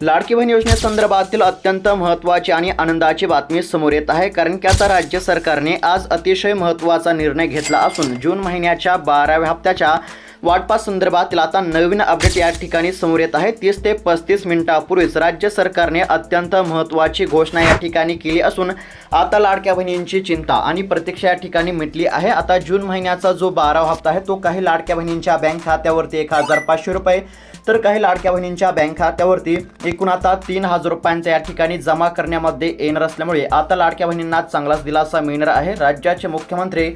लाडकी बहीण योजनेसंदर्भातील अत्यंत महत्त्वाची आणि आनंदाची बातमी समोर येत आहे कारण की आता राज्य सरकारने आज अतिशय महत्त्वाचा निर्णय घेतला असून जून महिन्याच्या बाराव्या हप्त्याच्या वाटपा संदर्भातील आता नवीन अपडेट या ठिकाणी समोर येत आहे. तीस ते पस्तीस मिनिटापूर्वीच राज्य सरकारने अत्यंत महत्त्वाची घोषणा या ठिकाणी केली असून आता लाडक्या बहिणींची चिंता आणि प्रतीक्षा या ठिकाणी मिटली आहे. आता जून महिन्याचा जो बारावा हप्ता आहे तो काही लाडक्या बहिणींच्या बँक खात्यावरती एक हजार पाचशे रुपये तर काही लाडक्या बहिणींच्या बँक खात्यावरती एकूण आता तीन हजार रुपयांचा या ठिकाणी जमा करण्यामध्ये येणार असल्यामुळे आता लाडक्या बहिणींना चांगलाच दिलासा मिळणार आहे. राज्याचे मुख्यमंत्री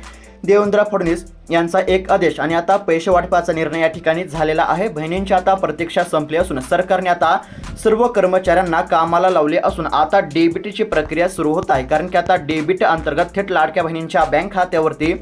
देवेंद्र फडणवीस यांचा एक आदेश आणि आता पैसे वाटपाचा निर्णय या ठिकाणी झालेला आहे. बहिणींची आता प्रतीक्षा संपली असून सरकारने आता सर्व कर्मचाऱ्यांना कामाला लावले असून आता डेबिटची प्रक्रिया सुरू होत आहे. कारण की आता डेबिट अंतर्गत थेट लाडक्या बहिणींच्या बँक खात्यावरती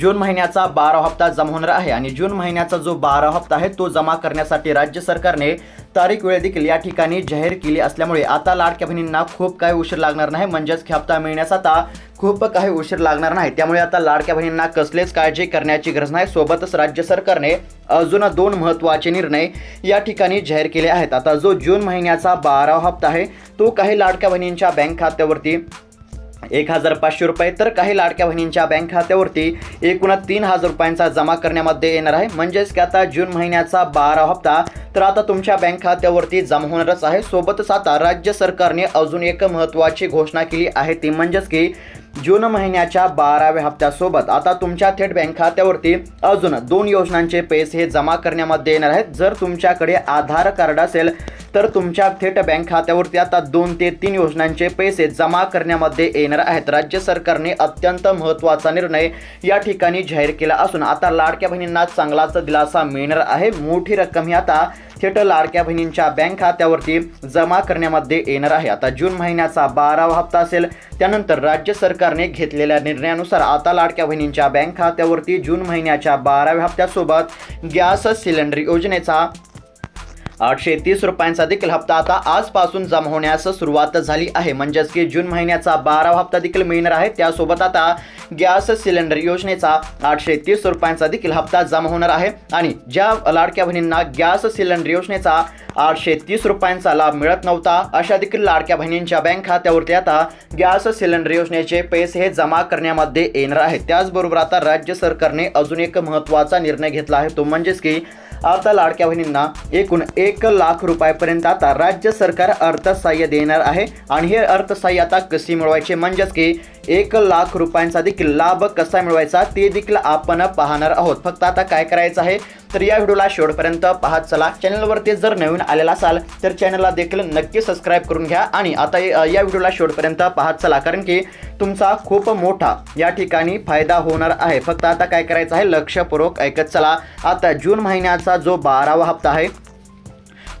जून महिन्याचा बारा हप्ता जमा होणार आहे आणि जून महिन्याचा जो बारा हप्ता आहे तो जमा करण्यासाठी राज्य सरकारने तारीख वेळ देखील या ठिकाणी जाहीर केली असल्यामुळे आता लाडक्या बहिणींना खूप काही उशीर लागणार नाही. म्हणजेच हप्ता मिळण्यास आता खूप काही उशीर लागणार नाही. त्यामुळे आता लाडक्या बहिणींना कसलेच काळजी करण्याची गरज नाही. सोबतच राज्य सरकारने अजून दोन महत्त्वाचे निर्णय या ठिकाणी जाहीर केले आहेत. आता जो जून महिन्याचा बारावा हप्ता आहे तो काही लाडक्या बहिणींच्या बँक खात्यावरती एक हजार पाचशे रुपये तर काही लाडक्या बहिणींच्या बँक खात्यावरती एकूण तीन हजार रुपयांचा जमा करण्यामध्ये येणार आहे. म्हणजेच की आता जून महिन्याचा बारा हप्ता तर आता तुमच्या बँक खात्यावरती जमा होणारच आहे. सोबतच आता राज्य सरकारने अजून एक महत्त्वाची घोषणा केली आहे ती म्हणजेच की जून महिन्याच्या बाराव्या हप्त्यासोबत आता तुमच्या थेट बँक खात्यावरती अजून दोन योजनांचे पैसे हे जमा करण्यामध्ये येणार आहेत. जर तुमच्याकडे आधार कार्ड असेल तर तुमच्या थेट बँक खात्यावरती आता दोन ते तीन योजनांचे पैसे जमा करण्यामध्ये येणार आहेत. राज्य सरकारने अत्यंत महत्त्वाचा निर्णय या ठिकाणी जाहीर केला असून आता लाडक्या बहिणींना चांगलाच दिलासा मिळणार आहे. मोठी रक्कम ही आता थेट लाडक्या बहिणींच्या बँक खात्यावरती जमा करण्यामध्ये येणार आहे. आता जून महिन्याचा बारावा हप्ता असेल. त्यानंतर राज्य सरकारने घेतलेल्या निर्णयानुसार आता लाडक्या बहिणींच्या बँक खात्यावरती जून महिन्याच्या बाराव्या हप्त्यासोबत गॅस सिलेंडर योजनेचा आठशे तीस रुपयांचा देखील हप्ता आता आजपासून जमा होण्यास सुरुवात झाली आहे. म्हणजेच की जून महिन्याचा बारावा हप्ता देखील मिळणार आहे. त्यासोबत आता गॅस सिलेंडर योजनेचा आठशे तीस रुपयांचा देखील हप्ता जमा होणार आहे. आणि ज्या लाडक्या बहिणींना गॅस सिलेंडर योजनेचा आठशे तीस रुपयांचा लाभ मिळत नव्हता अशा देखील लाडक्या बहिणींच्या बँक खात्यावरती आता गॅस सिलेंडर योजनेचे पैसे हे जमा करण्यामध्ये येणार आहेत. त्याचबरोबर आता राज्य सरकारने अजून एक महत्त्वाचा निर्णय घेतला आहे. तो म्हणजेच की आता लाडक्या बहिणींना एकूण एक लाख रुपयापर्यंत आता राज्य सरकार अर्थसहाय्य देणार आहे. आणि हे अर्थसहाय्य आता कसे मिळवायचे? म्हणजेच की एक लाख रुपयांचा देखील लाभ कसा मिळवायचा ते देखील आपण पाहणार आहोत. फक्त आता काय करायचं आहे? तर या व्हिडिओला शेवटपर्यंत पाहत चला. चॅनलवरती जर नवीन आलेला असाल तर चॅनलला देखील नक्की सबस्क्राईब करून घ्या. आणि आता या या व्हिडिओला शेवटपर्यंत पाहत चला. कारण की तुमचा खूप मोठा या ठिकाणी फायदा होणार आहे. फक्त आता काय करायचं आहे? लक्षपूर्वक ऐकत चला. आता जून महिन्याचा जो बारावा हप्ता आहे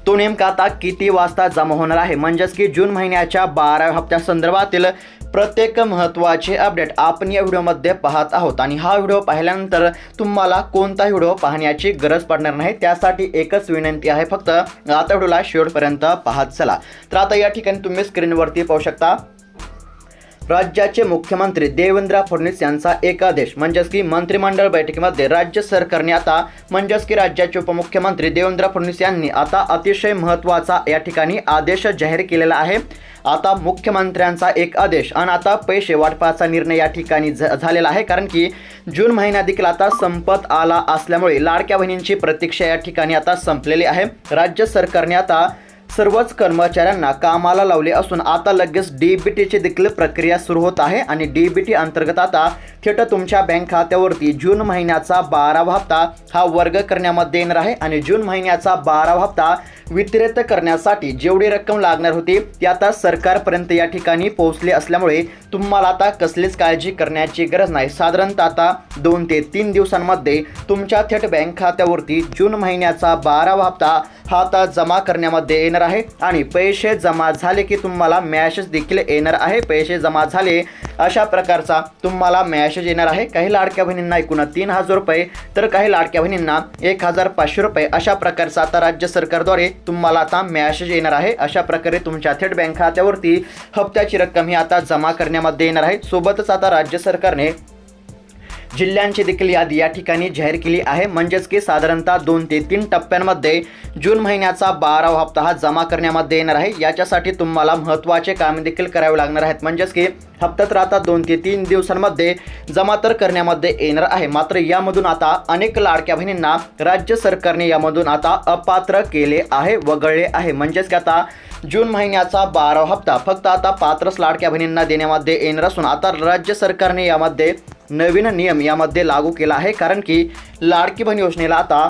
तो नेमका आता किती वाजता जमा होणार आहे? म्हणजेच की जून महिन्याच्या बाराव्या हप्त्या संदर्भातील प्रत्येक महत्त्वाचे अपडेट आपण या व्हिडिओमध्ये पाहत आहोत. आणि हा व्हिडिओ पाहिल्यानंतर तुम्हाला कोणता व्हिडिओ पाहण्याची गरज पडणार नाही? त्यासाठी एकच विनंती आहे फक्त आता व्हिडिओला शेवटपर्यंत पाहत चला. तर आता या ठिकाणी तुम्ही स्क्रीनवरती पाहू शकता. राज्याचे मुख्यमंत्री देवेंद्र फडणवीस यांचा एक आदेश. म्हणजेच की मंत्रिमंडळ बैठकीमध्ये राज्य सरकारने आता म्हणजेच की राज्याचे उपमुख्यमंत्री देवेंद्र फडणवीस यांनी आता अतिशय महत्त्वाचा या ठिकाणी आदेश जाहीर केलेला आहे. आता मुख्यमंत्र्यांचा एक आदेश आणि आता पैसे वाटपाचा निर्णय या ठिकाणी झालेला आहे. कारण की जून महिना देखील आता संपत आला असल्यामुळे लाडक्या बहिणींची प्रतीक्षा या ठिकाणी आता संपलेली आहे. राज्य सरकारने आता सर्वच कर्मचाऱ्यांना कामाला लावले असून आता लगेच डीबीटीची देखील प्रक्रिया सुरू होत आहे आणि डीबीटी अंतर्गत आता थेट तुमच्या बँक खात्यावरती जून महिन्याचा बारावा हप्ता हा वर्ग करण्यामध्ये येणार आहे आणि जून महिन्याचा बारावा हप्ता वितरित करण्यासाठी जेवढी रक्कम लागणार होती ती आता सरकारपर्यंत या ठिकाणी पोहोचली असल्यामुळे तुम्हाला आता कसलीच काळजी करण्याची गरज नाही. साधारणतः आता दोन ते तीन दिवसांमध्ये तुमच्या थेट बँक खात्यावरती जून महिन्याचा बारावा हप्ता हा आता जमा करण्यामध्ये येणार आहे आणि पैसे जमा झाले की तुम्हाला मॅसेज देखील येणार आहे. पैसे जमा झाले अशा प्रकारचा तुम्हाला मॅसेज येणार आहे. काही लाडक्या बहिणींना एकूण तीन हजार रुपये तर काही लाडक्या बहिणींना एक हजार पाचशे रुपये अशा प्रकारचा आता राज्य सरकारद्वारे तुम्हाला आता मॅसेज येणार आहे. अशा प्रकारे तुमच्या थेट बँक खात्यावरती हप्त्याची रक्कम ही आता जमा करण्यामध्ये येणार आहे. सोबतच आता राज्य सरकारने जिल्ह्यांची देखील यादी या ठिकाणी जाहीर केली आहे. म्हणजेच की साधारणतः दोन ते तीन टप्प्यांमध्ये जून महिन्याचा बारावा हप्ता हा जमा करण्यामध्ये येणार आहे. याच्यासाठी तुम्हाला महत्त्वाचे कामे देखील करावे लागणार आहेत. म्हणजेच की हप्ता तर आता दोन ते तीन दिवसांमध्ये जमा तर करण्यामध्ये येणार आहे. मात्र यामधून आता अनेक लाडक्या बहिणींना राज्य सरकारने यामधून आता अपात्र केले आहे वगळले आहे. म्हणजेच की आता जून महिन्याचा बारावा हप्ता फक्त आता पात्रच लाडक्या बहिणींना देण्यामध्ये येणार असून आता राज्य सरकारने यामध्ये नवीन नियम यामध्ये लागू केला आहे. कारण की लाडकी बहीण योजनेला आता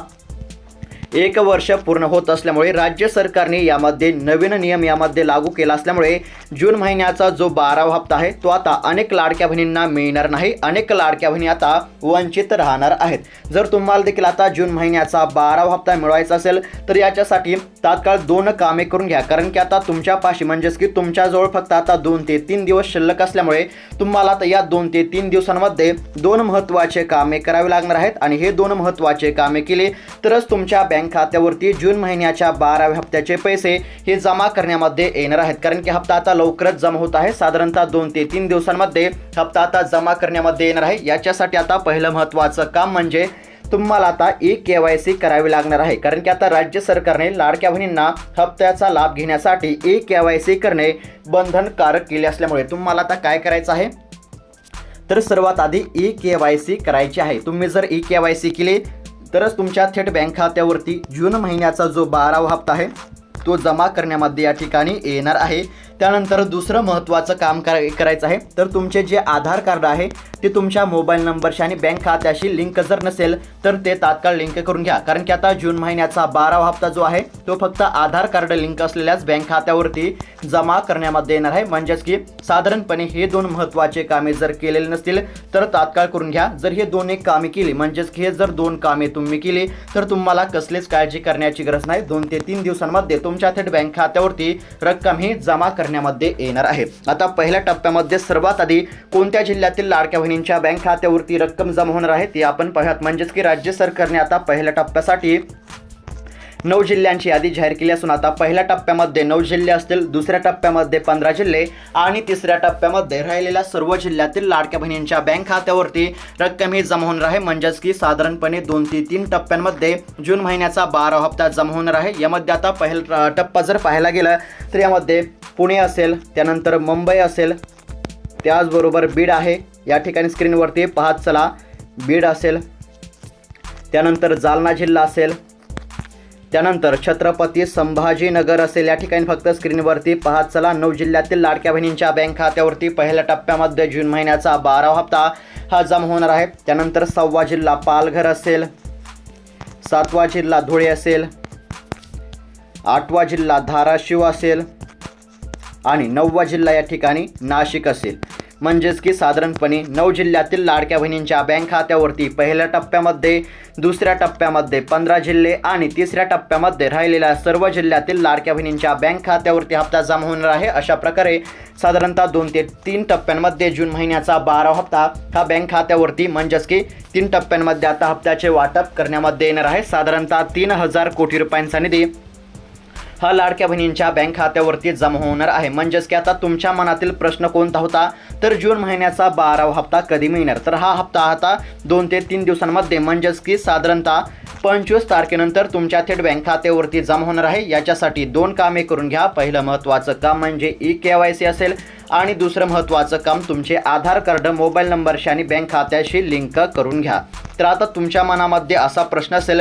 एक वर्ष पूर्ण होत असल्यामुळे राज्य सरकारने यामध्ये नवीन नियम यामध्ये लागू केला असल्यामुळे जून महिन्याचा जो बारावा हप्ता आहे तो आता अनेक लाडक्या बहिणींना मिळणार नाही. अनेक लाडक्या बहिणी आता वंचित राहणार आहेत. जर तुम्हाला देखील आता जून महिन्याचा बारावा हप्ता मिळवायचा असेल तर याच्यासाठी तात्काळ दोन कामे करून घ्या. कारण की आता तुमच्या पाशी म्हणजेच की तुमच्याजवळ फक्त आता दोन ते तीन दिवस शिल्लक असल्यामुळे तुम्हाला आता या दोन ते तीन दिवसांमध्ये दोन महत्त्वाचे कामे करावे लागणार आहेत. आणि हे दोन महत्त्वाचे कामे केले तरच तुमच्या बँक बँक खात्यावरती जून महिन्याच्या बाराव्या हप्त्याचे पैसे हे जमा करण्यामध्ये येणार आहेत. कारण की हप्ता आता लवकरच जमा होत आहे. साधारणतः दोन ते तीन दिवसांमध्ये हप्ता आता जमा करण्यामध्ये येणार आहे. याच्यासाठी आता पहिलं महत्त्वाचं काम म्हणजे तुम्हाला आता ई के वाय सी करावी लागणार आहे. कारण की आता राज्य सरकारने लाडक्या बहिणींना हप्त्याचा लाभ घेण्यासाठी ई के वाय सी करणे बंधनकारक केले असल्यामुळे तुम्हाला आता काय करायचं आहे? तर सर्वात आधी ई के वाय सी करायची आहे. तुम्ही जर ई के वाय सी केली तरच तुमच्या थेट बँक खात्यावरती जून महिन्याचा जो बारावा हप्ता आहे तो जमा करण्यामध्ये या ठिकाणी येणार आहे. त्यानंतर दुसरं महत्त्वाचं काम करा करायचं आहे. तर तुमचे जे आधार कार्ड आहे ते तुमच्या मोबाईल नंबरशी आणि बँक खात्याशी लिंक जर नसेल तर ते तात्काळ लिंक करून घ्या. कारण की आता जून महिन्याचा बारावा हप्ता जो आहे तो फक्त आधार कार्ड लिंक असलेल्याच बँक खात्यावरती जमा करण्यामध्ये येणार आहे. म्हणजेच की साधारणपणे हे दोन महत्त्वाचे कामे जर केलेले नसतील तर तात्काळ करून घ्या. जर हे दोन एक कामे केली म्हणजेच की हे जर दोन कामे तुम्ही केली तर तुम्हाला कसलीच काळजी करण्याची गरज नाही. दोन ते तीन दिवसांमध्ये तुमच्या थेट बँक खात्यावरती रक्कम ही जमा कर करण्यामध्ये येणार आहे. आता पहिल्या टप्प्यामध्ये सर्वात आधी कोणत्या जिल्ह्यातील लाडक्या बहिणींच्या बँक खात्यावरती रक्कम जमा होणार आहे ते आपण पाहूयात. म्हणजेच की राज्य सरकारने आता पहिल्या टप्प्यासाठी नऊ जिल्ह्यांची यादी जाहीर केली असून आता पहिल्या टप्प्यामध्ये नऊ जिल्हे असतील दुसऱ्या टप्प्यामध्ये पंधरा जिल्हे आणि तिसऱ्या टप्प्यामध्ये राहिलेल्या सर्व जिल्ह्यातील लाडक्या बहिणींच्या बँक खात्यावरती रक्कम ही जमा होणार आहे. म्हणजेच की साधारणपणे दोन ते तीन टप्प्यांमध्ये जून महिन्याचा बारा हप्ता जमा होणार आहे. यामध्ये आता पहिला टप्पा जर पाहायला गेला तर यामध्ये पुणे असेल त्यानंतर मुंबई असेल त्याचबरोबर बीड आहे. या ठिकाणी स्क्रीनवरती पाहत चला बीड असेल त्यानंतर जालना जिल्हा असेल त्यानंतर छत्रपती संभाजीनगर असेल या ठिकाणी फक्त स्क्रीनवरती पाहत चला. नऊ जिल्ह्यातील लाडक्या बहिणींच्या बँक खात्यावरती पहिल्या टप्प्यामध्ये जून महिन्याचा बारावा हप्ता हा जमा होणार आहे. त्यानंतर सहावा जिल्हा पालघर असेल सातवा जिल्हा धुळे असेल आठवा जिल्हा धाराशिव असेल आणि नववा जिल्हा या ठिकाणी नाशिक असेल. म्हणजेच की साधारणपणे नऊ जिल्ह्यातील लाडक्या बहिणींच्या बँक खात्यावरती पहिल्या टप्प्यामध्ये दुसऱ्या टप्प्यामध्ये पंधरा जिल्हे आणि तिसऱ्या टप्प्यामध्ये राहिलेल्या सर्व जिल्ह्यातील लाडक्या बहिणींच्या बँक खात्यावरती हप्ता जमा होणार आहे. अशा प्रकारे साधारणतः दोन ते तीन टप्प्यांमध्ये जून महिन्याचा बारा हप्ता हा बँक खात्यावरती म्हणजेच की तीन टप्प्यांमध्ये आता हप्त्याचे वाटप करण्यामध्ये येणार आहे. साधारणतः तीन हजार कोटी रुपयांचा निधी हा लाडक्या बहिणींच्या बँक खात्यावरती जमा होणार आहे. म्हणजेच की आता तुमच्या मनातील प्रश्न कोणता होता? तर जून महिन्याचा बारावा हप्ता कधी मिळणार? तर हा हप्ता आता दोन ते तीन दिवसांमध्ये म्हणजेच की साधारणतः पंचवीस तारखेनंतर तुमच्या थेट बँक खात्यावरती जमा होणार आहे. याच्यासाठी दोन कामे करून घ्या. पहिलं महत्त्वाचं काम म्हणजे ई के वाय सी असेल आणि दुसरं महत्त्वाचं काम तुमचे आधार कार्ड मोबाईल नंबरशी आणि बँक खात्याशी लिंक करून घ्या. तर आता तुमच्या मनामध्ये असा प्रश्न असेल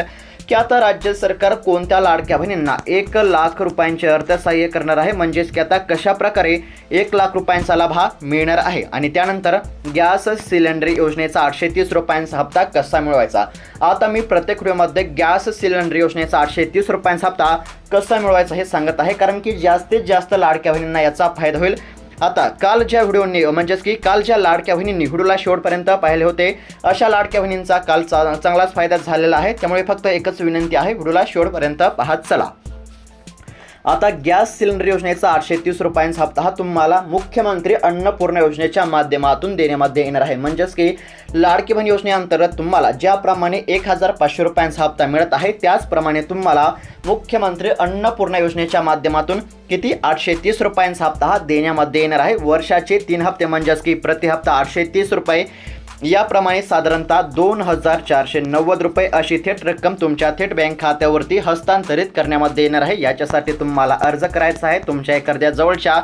की आता राज्य सरकार कोणत्या लाडक्या बहिणींना एक लाख रुपयांचे अर्थसहाय्य करणार आहे? म्हणजेच की आता कशा प्रकारे एक लाख रुपयांचा लाभ हा मिळणार आहे? आणि त्यानंतर गॅस सिलेंडर योजनेचा आठशे तीस रुपयांचा हप्ता कसा मिळवायचा? आता मी प्रत्येक व्हिडिओमध्ये गॅस सिलेंडर योजनेचा आठशे तीस रुपयांचा हप्ता कसा मिळवायचा हे सांगत आहे. कारण की जास्तीत जास्त लाडक्या बहिणींना याचा फायदा होईल. आता कालच्या व्हिडिओनी म्हणजेच की काल ज्या लाडक्या बहिणींनी व्हिडिओला शेवटपर्यंत पाहिले होते. अशा लाडक्या बहिणींचा काल चा चांगलाच फायदा झालेला आहे. त्यामुळे फक्त एकच विनंती आहे व्हिडिओला शेवटपर्यंत पाहत चला. आता गॅस सिलेंडर योजनेचा आठशे तीस रुपयांचा हप्ता हा तुम्हाला मुख्यमंत्री अन्नपूर्णा योजनेच्या माध्यमातून देण्यामध्ये येणार आहे. म्हणजेच की लाडकी बहीण योजनेअंतर्गत तुम्हाला ज्याप्रमाणे एक हजार पाचशे रुपयांचा हप्ता मिळत आहे त्याचप्रमाणे तुम्हाला मुख्यमंत्री अन्नपूर्णा योजनेच्या माध्यमातून किती? आठशे तीस रुपयांचा हप्ता हा देण्यामध्ये येणार आहे. वर्षाचे तीन हप्ते म्हणजेच की प्रति हप्ता आठशे तीस रुपये. याप्रमाणे साधारणतः दोन हजार चारशे नव्वद रुपये अशी थेट रक्कम तुमच्या थेट बँक खात्यावरती हस्तांतरित करण्यामध्ये येणार आहे. याच्यासाठी तुम्हाला अर्ज करायचा आहे. तुमच्या एखाद्या जवळच्या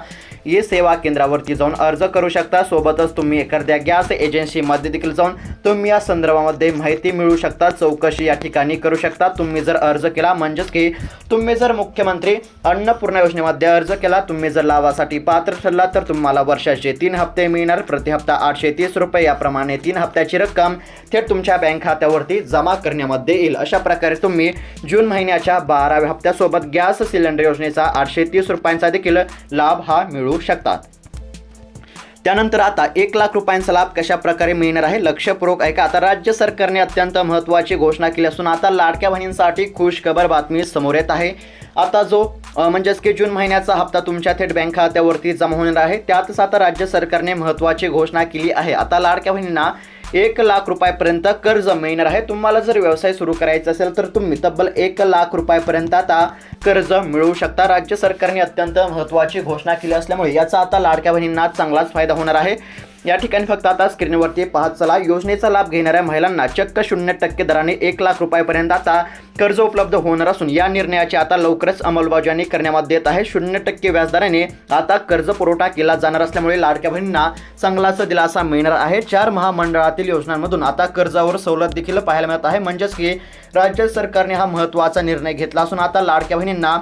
ई सेवा केंद्रावरती जाऊन अर्ज करू शकता. सोबतच तुम्ही एखाद्या गॅस एजन्सीमध्ये देखील जाऊन तुम्ही या संदर्भामध्ये माहिती मिळू शकता. चौकशी या ठिकाणी करू शकता. तुम्ही जर अर्ज केला म्हणजेच की तुम्ही जर मुख्यमंत्री अन्नपूर्णा योजनेमध्ये अर्ज केला तुम्ही जर लाभासाठी पात्र ठरला तर तुम्हाला वर्षाचे तीन हप्ते मिळणार. प्रति हप्ता आठशे तीस रुपये याप्रमाणे तीन हप्त्याची रक्कम थेट तुमच्या बँक खात्यावरती जमा करण्यामध्ये येईल. अशा प्रकारे तुम्ही जून महिन्याच्या बाराव्या हप्त्यासोबत गॅस सिलेंडर योजनेचा आठशे तीस रुपयांचा देखील लाभ हा मिळू शकतात. त्यानंतर आता एक लाख रुपयांचा लाभ कशा प्रकारे मिळणार आहे? लक्षपूर्वक ऐका. आता राज्य सरकारने अत्यंत महत्त्वाची घोषणा केली असून आता लाडक्या बहिणींसाठी खुशखबर बातमी समोर येत आहे. आता जो म्हणजेच की जून महिन्याचा हप्ता तुमच्या थेट बँक खात्यावरती जमा होणार आहे त्यातच आता राज्य सरकारने महत्त्वाची घोषणा केली आहे. आता लाडक्या बहिणींना एक लाख रुपयापर्यंत कर्ज मिळणार आहे. तुम्हाला जर व्यवसाय सुरू करायचा असेल तर तुम्ही तब्बल एक लाख रुपयापर्यंत आता कर्ज मिळवू शकता. राज्य सरकारने अत्यंत महत्त्वाची घोषणा केली असल्यामुळे याचा आता लाडक्या बहिणींना चांगलाच फायदा होणार आहे. या ठिकाणी फक्त आता स्क्रीनवरती पाहत चला. योजनेचा लाभ घेणाऱ्या महिलांना चक्क शून्य टक्के दराने एक लाख रुपयापर्यंत आता कर्ज उपलब्ध होणार असून या निर्णयाची आता लवकरच अंमलबजावणी करण्यात येत आहे. शून्य टक्के व्याजदराने आता कर्ज पुरवठा केला जाणार असल्यामुळे लाडक्या बहिणींना चांगलाच दिलासा मिळणार आहे. चार महामंडळातील योजनांमधून आता कर्जावर सवलत देखील पाहायला मिळत आहे. म्हणजेच की राज्य सरकारने हा महत्त्वाचा निर्णय घेतला असून आता लाडक्या बहिणींना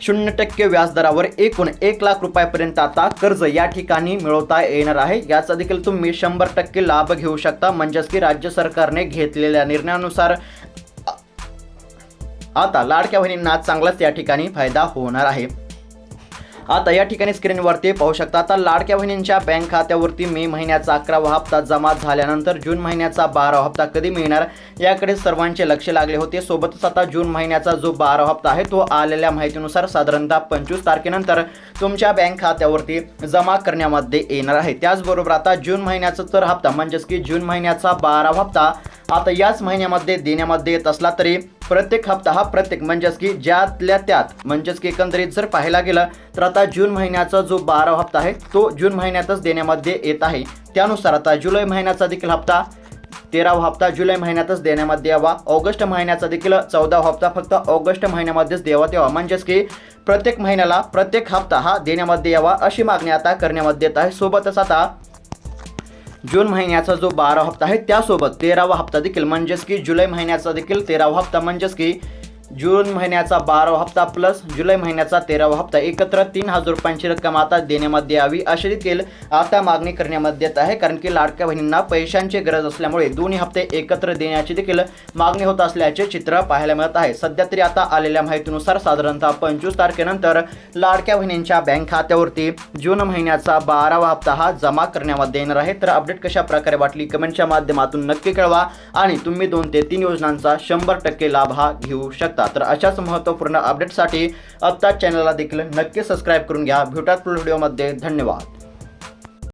शून्य टक्के व्याजदरावर एकूण एक लाख रुपयापर्यंत आता कर्ज या ठिकाणी मिळवता येणार आहे. याचा देखील तुम्ही शंभर टक्के लाभ घेऊ शकता. म्हणजेच की राज्य सरकारने घेतलेल्या निर्णयानुसार आता लाडक्या बहिणींना चांगलाच या ठिकाणी फायदा होणार आहे. आता या ठिकाणी स्क्रीनवरती पाहू शकता आता लाडक्या बहिणींच्या बँक खात्यावरती मे महिन्याचा अकरावा हप्ता जमा झाल्यानंतर जून महिन्याचा बारावा हप्ता कधी मिळणार याकडे सर्वांचे लक्ष लागले होते. सोबतच आता जून महिन्याचा जो बारावा हप्ता आहे तो आलेल्या माहितीनुसार साधारणतः पंचवीस तारखेनंतर तुमच्या बँक खात्यावरती जमा करण्यामध्ये येणार आहे. त्याचबरोबर आता जून महिन्याचा तर हप्ता म्हणजेच की जून महिन्याचा बारावा हप्ता आता याच महिन्यामध्ये देण्यामध्ये येत असला तरी प्रत्येक हप्ता हा प्रत्येक म्हणजेच की ज्यातल्या त्यात म्हणजेच की एकंदरीत जर पाहायला गेलं तर आता जून महिन्याचा जो बारावा हप्ता आहे तो जून महिन्यातच देण्यामध्ये येत आहे. त्यानुसार आता जुलै महिन्याचा देखील हप्ता तेरावा हप्ता जुलै महिन्यातच देण्यामध्ये यावा. ऑगस्ट महिन्याचा देखील चौदावा हप्ता फक्त ऑगस्ट महिन्यामध्येच द्यावा तेव्हा म्हणजेच की प्रत्येक महिन्याला प्रत्येक हप्ता हा देण्यामध्ये यावा अशी मागणी आता करण्यामध्ये येत आहे. सोबतच आता जून महिन्याचा जो बारा हप्ता आहे त्यासोबत तेरावा हप्ता देखील म्हणजेच की जुलै महिन्याचा देखील तेरावा हप्ता म्हणजेच की जून महिन्याचा बारावा हप्ता प्लस जुलै महिन्याचा तेरावा हप्ता. एकत्र तीन हजार रुपयांची रक्कम आता देण्यामध्ये यावी अशी देखील आता मागणी करण्यामध्ये येत आहे. कारण की लाडक्या बहिणींना पैशांची गरज असल्यामुळे दोन्ही हप्ते एकत्र देण्याची देखील मागणी होत असल्याचे चित्र पाहायला मिळत आहे. सध्या तरी आता आलेल्या माहितीनुसार साधारणतः पंचवीस तारखेनंतर लाडक्या बहिणींच्या बँक खात्यावरती जून महिन्याचा बारावा हप्ता हा जमा करण्यामध्ये येणार आहे. तर अपडेट कशा प्रकारे वाटली कमेंटच्या माध्यमातून नक्की कळवा आणि तुम्ही दोन ते तीन योजनांचा शंभर टक्के लाभ हा घेऊ शकता. तर अशाच महत्त्वपूर्ण अपडेटसाठी आत्ता चॅनलला देखील नक्की सबस्क्राईब करून घ्या. भेटूयात पुढील व्हिडिओमध्ये धन्यवाद.